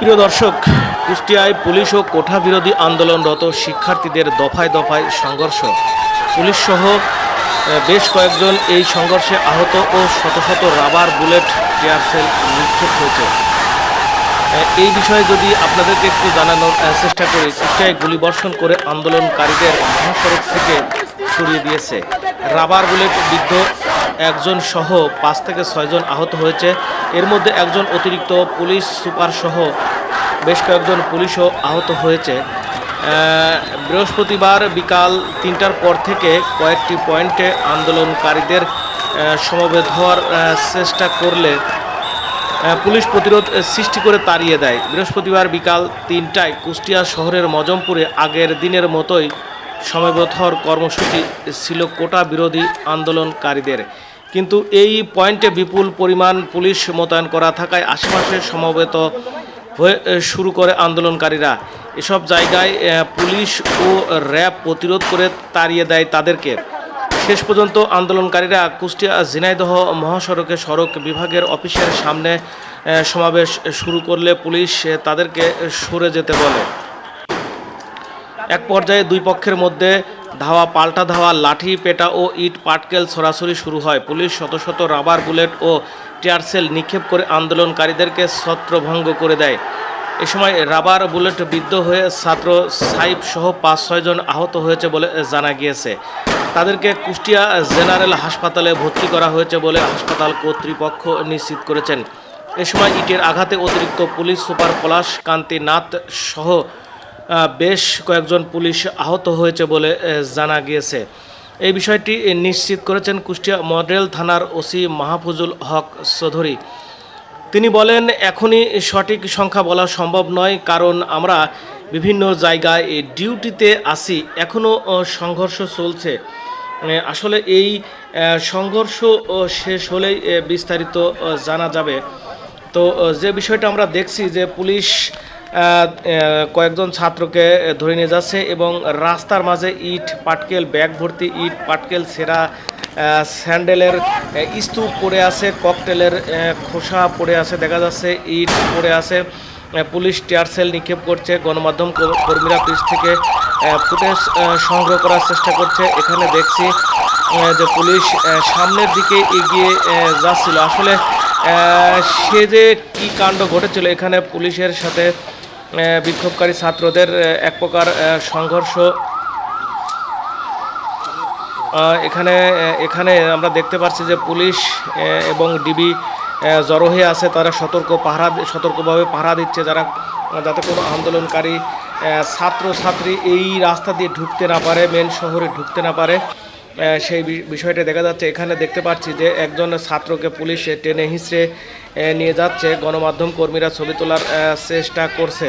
প্রিয় দর্শক, কুষ্টিয়ায় পুলিশ ও কোঠা বিরোধী আন্দোলনরত শিক্ষার্থীদের দফায় দফায় সংঘর্ষ। পুলিশ সহ বেশ কয়েকজন এই সংঘর্ষে আহত ও শত শত রাবার, বুলেট টিয়ারসেল নিক্ষেপ হয়েছে। এই বিষয়ে যদি আপনাদেরকে একটু জানানোর চেষ্টা করি, কুষ্টিয়ায় গুলিবর্ষণ করে আন্দোলনকারীদের মহাসড়ক থেকে সরিয়ে দিয়েছে। রাবার, বুলেট বিদ্ধ একজন সহ পাঁচ থেকে ছয়জন আহত হয়েছে। এর মধ্যে একজন অতিরিক্ত পুলিশ সুপার সহ বেশ কয়েকজন পুলিশও আহত হয়েছে। বৃহস্পতিবার বিকাল তিনটার পর থেকে কয়েকটি পয়েন্টে আন্দোলনকারীদের সমবেত হওয়ার চেষ্টা করলে পুলিশ প্রতিরোধ সৃষ্টি করে তাড়িয়ে দেয়। বৃহস্পতিবার বিকাল তিনটায় কুষ্টিয়া শহরের মজমপুরে আগের দিনের মতোই হওয়ার কর্মসূচি ছিল কোটা বিরোধী আন্দোলনকারীদের। কিন্তু এই পয়েন্টে বিপুল পরিমাণ পুলিশ মোতায়েন করা থাকায় আশেপাশে সমবেত হয়ে শুরু করে আন্দোলনকারীরা। এসব জায়গায় পুলিশ ও র্যাব প্রতিরোধ করে তাড়িয়ে দেয় তাদেরকে। শেষ পর্যন্ত আন্দোলনকারীরা কুষ্টিয়া ঝিনাইদহ মহাসড়কে সড়ক বিভাগের অফিসের সামনে সমাবেশ শুরু করলে পুলিশ তাদেরকে সরে যেতে বলে। এক পর্যায়ে দুই পক্ষের মধ্যে ধাওয়া, পাল্টা ধাওয়া, লাঠি, পেটা ও ইট পাটকেল ছড়াছড়ি শুরু হয়। পুলিশ শত শত রাবার, বুলেট ও টিয়ারসেল নিক্ষেপ করে আন্দোলনকারীদেরকে ছত্রভঙ্গ করে দেয়। এ সময় রাবার, বুলেট বিদ্ধ হয়ে ছাত্র সাইফ সহ পাঁচ ছয়জন আহত হয়েছে বলে জানা গিয়েছে। তাদেরকে কুষ্টিয়া জেনারেল হাসপাতালে ভর্তি করা হয়েছে বলে হাসপাতাল কর্তৃপক্ষ নিশ্চিত করেছেন। এ সময় ইটের আঘাতে অতিরিক্ত পুলিশ সুপার পলাশ, কান্তি নাথ সহ বেশ কয়েকজন পুলিশ আহত হয়েছে বলে জানা গিয়েছে। এই বিষয়টি নিশ্চিত করেছেন কুষ্টিয়া মডেল থানার ওসি মাহফুজুল হক চৌধুরী। তিনি বলেন, এখনই সঠিক সংখ্যা বলা সম্ভব নয়, কারণ আমরা বিভিন্ন জায়গায় ডিউটিতে আসি এখনও সংঘর্ষ চলছে। আসলে এই সংঘর্ষ শেষ হলেই বিস্তারিত জানা যাবে। তো যে বিষয়টা আমরা দেখছি যে পুলিশ কয়েকজন ছাত্রকে ধরে নিয়ে যাচ্ছে এবং রাস্তার মাঝে ইট, পাটকেল, ব্যাগ ভর্তি ইট, পাটকেল, সেরা স্যান্ডেলের স্তূপ পড়ে আছে, ককটেলের খোসা পড়ে আছে, দেখা যাচ্ছে ইট পড়ে আছে। পুলিশ টিয়ার সেল নিক্ষেপ করছে, গণমাধ্যম কর- কর্মীরা পিছ থেকে ফুটেজ সংগ্রহ করার চেষ্টা করছে। এখানে দেখছি যে পুলিশ সামনের দিকে এগিয়ে যাচ্ছিল। আসলে সে যে কি কাণ্ড ঘটেছিল, এখানে পুলিশের সাথে বিক্ষোভকারী ছাত্রদের এক প্রকার সংঘর্ষ। এখানে এখানে আমরা দেখতে পাচ্ছি যে পুলিশ এবং ডিবি জড়ো হয়ে আছে। তারা সতর্ক পাহারা, সতর্কভাবে পাহারা দিচ্ছে যারা, যাতে কোনো আন্দোলনকারী ছাত্র ছাত্রী এই রাস্তা দিয়ে ঢুকতে না পারে মেন শহরে ঢুকতে না পারে। সেই বিষয়টা দেখা যাচ্ছে। এখানে দেখতে পাচ্ছি যে একজন ছাত্রকে পুলিশ টেনে হিঁচড়ে নিয়ে যাচ্ছে। গণমাধ্যম কর্মীরা ছবি তোলার চেষ্টা করছে।